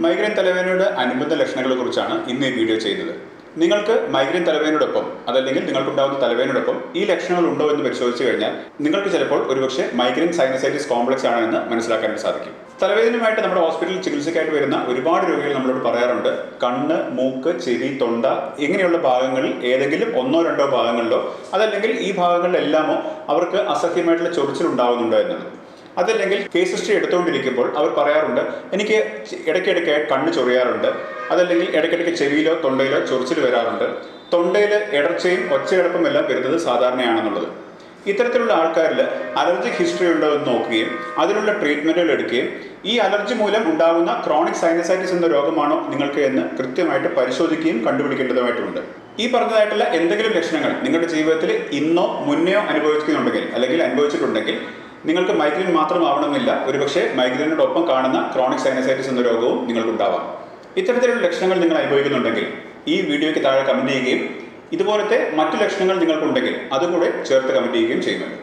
Migraine തലവേദനയുടെ അനുബന്ധ ലക്ഷണങ്ങളെ കുറിച്ചാണ് ഇന്ന് ഈ വീഡിയോ ചെയ്യുന്നത്. നിങ്ങൾക്ക് മൈഗ്രെയിൻ തലവേദനയോടൊപ്പം അതല്ലെങ്കിൽ നിങ്ങൾക്കുണ്ടാകുന്ന തലവേദനയോടൊപ്പം ഈ ലക്ഷണങ്ങൾ ഉണ്ടോ എന്ന് പരിശോധിച്ചു കഴിഞ്ഞാൽ നിങ്ങൾക്ക് ചിലപ്പോൾ ഒരുപക്ഷെ മൈഗ്രെയിൻ സൈനസൈറ്റിസ് കോംപ്ലക്സ് ആണെന്ന് മനസ്സിലാക്കാൻ സാധിക്കും. തലവേദനയുമായിട്ട് നമ്മുടെ ഹോസ്പിറ്റലിൽ ചികിത്സയ്ക്കായിട്ട് വരുന്ന ഒരുപാട് രോഗികൾ നമ്മളോട് പറയാറുണ്ട്. കണ്ണ് മൂക്ക് ചെവി തൊണ്ട ഇങ്ങനെയുള്ള ഭാഗങ്ങളിൽ ഏതെങ്കിലും ഒന്നോ രണ്ടോ ഭാഗങ്ങളിലോ അതല്ലെങ്കിൽ ഈ ഭാഗങ്ങളിലെല്ലാമോ അവർക്ക് അസഹ്യമായിട്ടുള്ള ചൊറിച്ചിൽ ഉണ്ടാകുന്നുണ്ടോ എന്നത്. അതല്ലെങ്കിൽ കേസ് ഹിസ്റ്ററി എടുത്തുകൊണ്ടിരിക്കുമ്പോൾ അവർ പറയാറുണ്ട് എനിക്ക് ഇടയ്ക്കിടയ്ക്ക് കണ്ണ് ചൊറിയാറുണ്ട്. അതല്ലെങ്കിൽ ഇടയ്ക്കിടയ്ക്ക് ചെവിയിലോ തൊണ്ടയിലോ ചൊറിച്ചിൽ വരാറുണ്ട്. തൊണ്ടയിൽ ഇടർച്ചയും ഒച്ചയടപ്പും എല്ലാം വരുന്നത് സാധാരണയാണെന്നുള്ളത്. ഇത്തരത്തിലുള്ള ആൾക്കാരിൽ അലർജിക് ഹിസ്റ്ററി ഉണ്ടോ എന്ന് നോക്കുകയും അതിനുള്ള ട്രീറ്റ്മെന്റുകൾ എടുക്കുകയും ഈ അലർജി മൂലം ഉണ്ടാകുന്ന ക്രോണിക് സൈനസൈറ്റിസ് എന്ന രോഗമാണോ നിങ്ങൾക്ക് എന്ന് കൃത്യമായിട്ട് പരിശോധിക്കുകയും കണ്ടുപിടിക്കേണ്ടതുമായിട്ടുണ്ട്. ഈ പറഞ്ഞതായിട്ടുള്ള എന്തെങ്കിലും ലക്ഷണങ്ങൾ നിങ്ങളുടെ ജീവിതത്തിൽ ഇന്നോ മുന്നെയോ അനുഭവിക്കുന്നുണ്ടെങ്കിൽ അല്ലെങ്കിൽ അനുഭവിച്ചിട്ടുണ്ടെങ്കിൽ നിങ്ങൾക്ക് മൈഗ്രെയിൻ മാത്രമാവണമെന്നില്ല. ഒരുപക്ഷെ മൈഗ്രെയിനോടൊപ്പം കാണുന്ന ക്രോണിക് സൈനസൈറ്റിസ് എന്ന രോഗവും നിങ്ങൾക്കുണ്ടാവാം. ഇത്തരത്തിലുള്ള ലക്ഷണങ്ങൾ നിങ്ങൾ അനുഭവിക്കുന്നുണ്ടെങ്കിൽ ഈ വീഡിയോയ്ക്ക് താഴെ കമന്റ് ചെയ്യുകയും ഇതുപോലത്തെ മറ്റു ലക്ഷണങ്ങൾ നിങ്ങൾക്കുണ്ടെങ്കിൽ അതുകൂടെ ചേർത്ത് കമന്റ് ചെയ്യുകയും ചെയ്യുന്നുണ്ട്